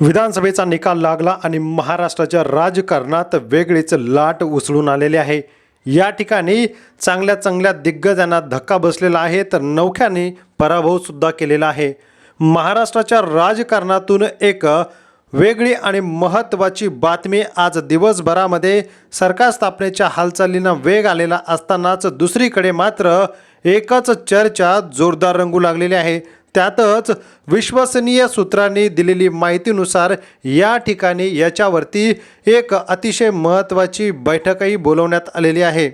विधानसभेचा निकाल लागला आणि महाराष्ट्राच्या राजकारणात वेगळीच लाट उसळून आलेली आहे. या ठिकाणी चांगल्या चांगल्या दिग्गजांना धक्का बसलेला आहे तर नौख्याने पराभवसुद्धा केलेला आहे. महाराष्ट्राच्या राजकारणातून एक वेगळी आणि महत्त्वाची बातमी आज दिवसभरामध्ये सरकार स्थापनेच्या हालचालींना वेग आलेला असतानाच दुसरीकडे मात्र एकच चर्चा जोरदार रंगू लागलेली आहे. त्यातच विश्वसनीय सूत्रांनी दिलेली माहितीनुसार या ठिकाणी याच्यावरती एक अतिशय महत्त्वाची बैठकही बोलवण्यात आलेली आहे.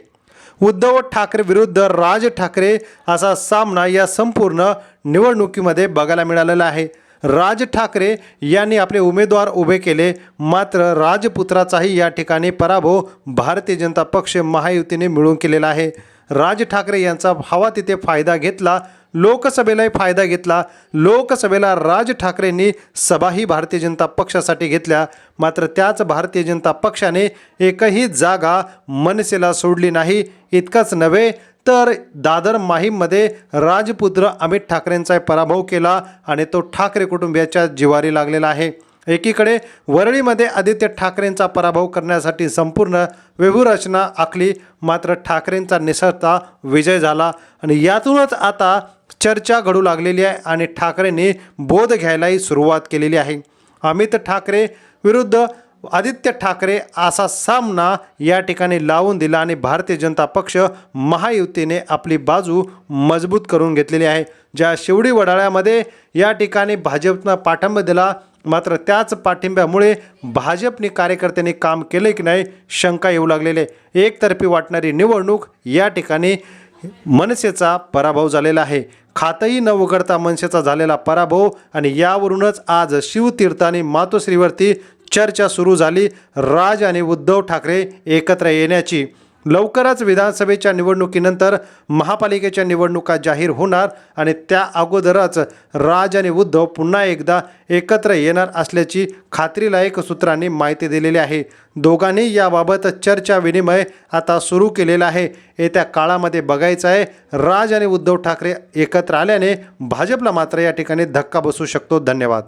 उद्धव ठाकरे विरुद्ध राज ठाकरे असा सामना या संपूर्ण निवडणुकीमध्ये बघायला मिळालेला आहे. राज ठाकरे यांनी आपले उमेदवार उभे केले मात्र राजपुत्राचाही या ठिकाणी पराभव भारतीय जनता पक्ष महायुतीने मिळून केलेला आहे. राज ठाकरे यांचा हवा तिथे फायदा घेतला लोकसभेलाही फायदा घेतला. लोकसभेला राज ठाकरेंनी सभाही भारतीय जनता पक्षासाठी घेतल्या. मात्र त्याच भारतीय जनता पक्षाने एकही जागा मनसेला सोडली नाही. इतकंच नव्हे तर दादर माहीममध्ये राजपुत्र अमित ठाकरेंचा पराभव केला आणि तो ठाकरे कुटुंबियाच्या जिवारी लागलेला आहे. एकीकडे वरळीमध्ये आदित्य ठाकरेंचा पराभव करण्यासाठी संपूर्ण व्यूहरचना आखली मात्र ठाकरेंचा निसरता विजय झाला. आणि यातूनच आता चर्चा घडू लागलेली आहे आणि ठाकरेंनी बोध घ्यायलाही सुरुवात केलेली आहे. अमित ठाकरे विरुद्ध आदित्य ठाकरे असा सामना या ठिकाणी लावून दिला आणि भारतीय जनता पक्ष महायुतीने आपली बाजू मजबूत करून घेतलेली आहे. ज्या शिवडी वडाळ्यामध्ये या ठिकाणी भाजपनं पाठिंबा दिला मात्र त्याच पाठिंब्यामुळे भाजपने कार्यकर्त्यांनी काम केले की नाही शंका येऊ लागलेले एकतर्फी वाटणारी निवडणूक या ठिकाणी मनसेचा पराभव झालेला आहे. खातही न उघडता मनसेचा झालेला पराभव आणि यावरूनच आज शिवतीर्थ आणि मातोश्रीवरती चर्चा सुरू झाली. राज आणि उद्धव ठाकरे एकत्र येण्याची लवकरच विधानसभेच्या निवडणुकीनंतर महापालिकेच्या निवडणुका जाहीर होणार आणि त्या अगोदरच राज आणि उद्धव पुन्हा एकदा एकत्र येणार असल्याची खात्रीलायक सूत्रांनी माहिती दिलेली आहे. दोघांनी याबाबत चर्चा विनिमय आता सुरू केलेला आहे. येत्या काळामध्ये बघायचं आहे. राज आणि उद्धव ठाकरे एकत्र आल्याने भाजपला मात्र या ठिकाणी धक्का बसू शकतो. धन्यवाद.